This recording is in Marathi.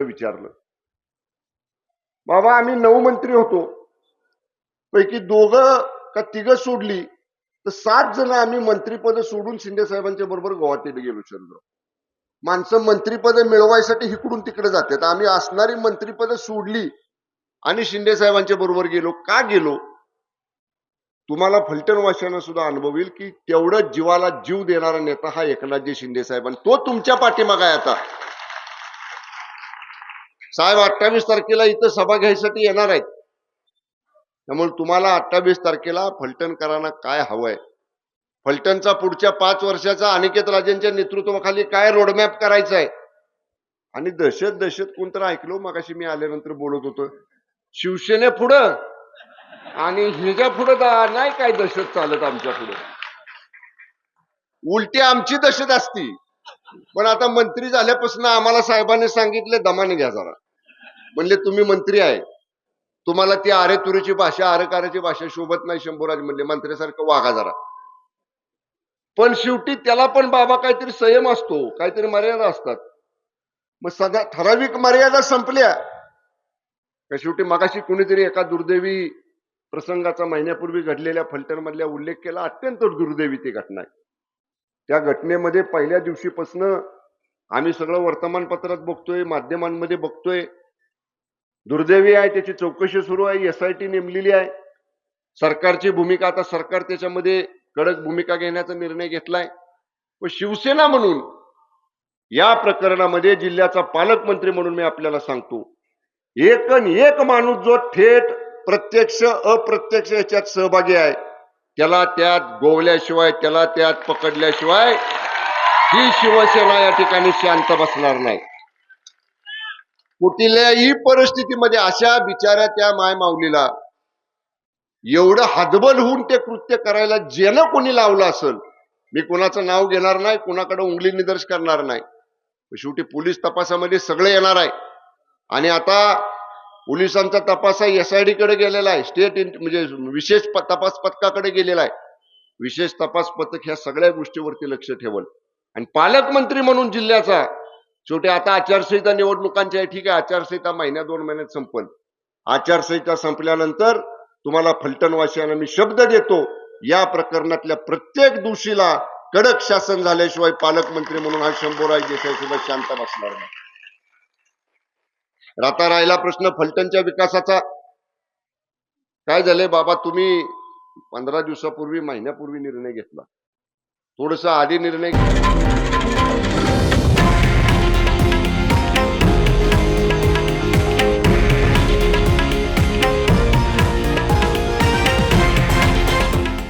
विचारलं. बाबा आम्ही नऊ मंत्री होतो. पैकी दोघं का तिघं सोडली तर सात जण आम्ही मंत्रीपद सोडून शिंदे साहेबांच्या बरोबर गुवाहाटीला गेलो चंद्र. माणसं मंत्रीपद मिळवायसाठी इकडून तिकडे जातात. आम्ही असणारी मंत्रीपद सोडली आणि शिंदे साहेबांच्या बरोबर गेलो. का गेलो? तुम्हाला फलटण वाशानं सुद्धा अनुभव येईल की तेवढं जीवाला जीव देणारा नेता हा एकनाथजी शिंदे साहेब तो तुमच्या पाठीमागा आहे आता. साहेब अठ्ठावीस तारखेला इथं सभा घ्यायसाठी येणार आहेत. त्यामुळे तुम्हाला अठ्ठावीस तारखेला फलटणकरांना काय हवंय? फलटणचा पुढच्या पाच वर्षाचा अनिकेत राजेंच्या नेतृत्वाखाली काय रोडमॅप करायचा आहे आणि दहशत दहशत कोणतं ऐकलो हो? मगाशी मी आल्यानंतर बोलत होतो. शिवसेने पुढं आणि ह्याच्या पुढं नाही काय दहशत चालत आमच्या पुढं. उलटी आमची दहशत असती. पण आता मंत्री झाल्यापासून आम्हाला साहेबांनी सांगितलं दमाने घ्या जरा. म्हणले तुम्ही मंत्री आहे. तुम्हाला ती आरे तुरीची भाषा आरकाराची भाषा शोभत नाही शंभूराज म्हणले. मंत्र्यासारखं वागा जरा. पण शेवटी त्याला पण बाबा काहीतरी संयम असतो काहीतरी मर्यादा असतात. मग सदा ठराविक मर्यादा संपल्या. का शेवटी मगाशी कुणीतरी एका दुर्दैवी प्रसंगाचा महिन्यापूर्वी घडलेल्या फलटण मधल्या उल्लेख केला अत्यंत दुर्दैवी ती घटना आहे. त्या घटनेमध्ये पहिल्या दिवशीपासनं आम्ही सगळं वर्तमानपत्रात बघतोय माध्यमांमध्ये बघतोय. दुर्दैवी आहे त्याची चौकशी सुरू आहे एस आय टी नेमलेली आहे. सरकारची भूमिका आता सरकार त्याच्यामध्ये कडक भूमिका घेण्याचा निर्णय घेतलाय. व शिवसेना म्हणून या प्रकरणामध्ये जिल्ह्याचा पालकमंत्री म्हणून मी आपल्याला सांगतो एक एक माणूस जो थेट प्रत्यक्ष अप्रत्यक्ष याच्यात सहभागी आहे त्याला त्यात गोवल्याशिवाय त्याला त्यात पकडल्याशिवाय ही शिवसेना या ठिकाणी शांत बसणार नाही. कुठल्याही परिस्थितीमध्ये अशा बिचाऱ्या त्या माय माऊलीला एवढं हदबल होऊन ते कृत्य करायला ज्यानं कोणी लावलं असेल मी कोणाचं नाव घेणार नाही कोणाकडे उंगली निदर्श करणार नाही. शेवटी पोलीस तपासामध्ये सगळे येणार आहे. आणि आता पोलिसांचा तपास हा एस आय डी कडे गेलेला आहे स्टेट म्हणजे विशेष तपास पथकाकडे गेलेला आहे. विशेष तपास पथक ह्या सगळ्या गोष्टीवरती लक्ष ठेवल. आणि पालकमंत्री म्हणून जिल्ह्याचा शेवटी आता आचारसंहिता निवडणुकांच्या ठीक आहे आचारसंहिता महिन्या दोन महिन्यात संपल. आचारसंहिता संपल्यानंतर तुम्हाला फलटणवासियांना मी शब्द देतो या प्रकरणातल्या प्रत्येक दोषीला कडक शासन झाल्याशिवाय पालकमंत्री म्हणून हा शंभूराज देसाई सुद्धा शांत बसणार नाही. आता राहिला प्रश्न फलटणच्या विकासाचा. काय झालंय बाबा तुम्ही पंधरा दिवसापूर्वी महिन्यापूर्वी निर्णय घेतला. थोडस आधी निर्णय